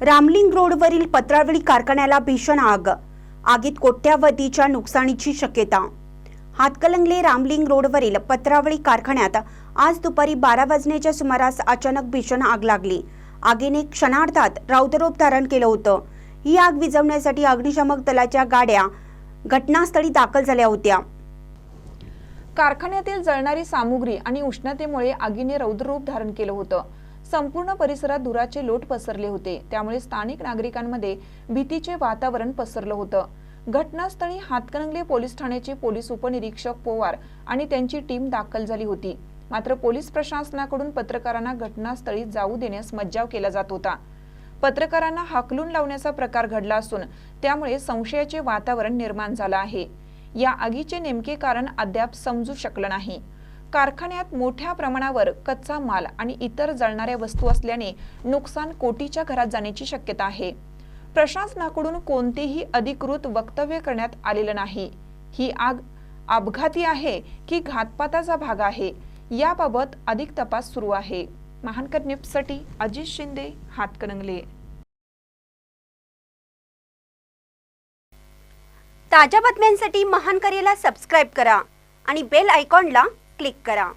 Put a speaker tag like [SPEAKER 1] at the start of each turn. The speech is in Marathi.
[SPEAKER 1] रामलिंग रोडवरील पत्रावळी कारखान्याला भीषण आग. आगीत कोट्यावधीच्या नुकसानीची शक्यता. हातकलंगले रामलिंग रोडवरील पत्रावळी कारखान्यात आज दुपारी बारा वाजण्याच्या सुमारास अचानक भीषण आग लागली. आगीने क्षणार्धात रौद्ररूप धारण केलं होतं. ही आग विझवण्यासाठी अग्निशामक दलाच्या गाड्या घटनास्थळी दाखल झाल्या होत्या.
[SPEAKER 2] कारखान्यातील जळणारी सामुग्री आणि उष्णतेमुळे आगीने रौद्ररूप धारण केलं होतं. संपूर्ण परिसरात धुराचे लोट पसरले होते. त्यामुळे स्थानिक नागरिकांमध्ये भीतीचे वातावरण पसरलं होतं. घटनास्थळी हातकणंगले पोलीस ठाण्याचे पोलीस उपनिरीक्षक पोवार आणि त्यांची टीम दाखल झाली होती. मात्र पोलीस प्रशासनाकडून पत्रकारांना घटनास्थळी जाऊ देण्यास मज्जाव केला जात होता. पत्रकारांना हाकलून लावण्याचा प्रकार घडला असून त्यामुळे संशयाचे वातावरण निर्माण झालं आहे. या आगीचे नेमके कारण अद्याप समजू शकलं नाही. कारखान्यात मोठ्या प्रमाणावर कच्चा माल आणि इतर जळणाऱ्या वस्तू असल्याने नुकसान कोटीच्या घरात जाण्याची शक्यता आहे. प्रशासनाकडून कोणतेही अधिकृत वक्तव्य करण्यात आलेलं नाही. ही आग अपघाती आहे की घातपाताचा भाग आहे याबाबत अधिक तपास सुरू आहे. महानकर न्यूजसाठी अजित शिंदे हातकणंगले.
[SPEAKER 1] ताज्या बातम्यांसाठी महान करेला सबस्क्राईब करा आणि बेल आयकॉनला क्लिक करा.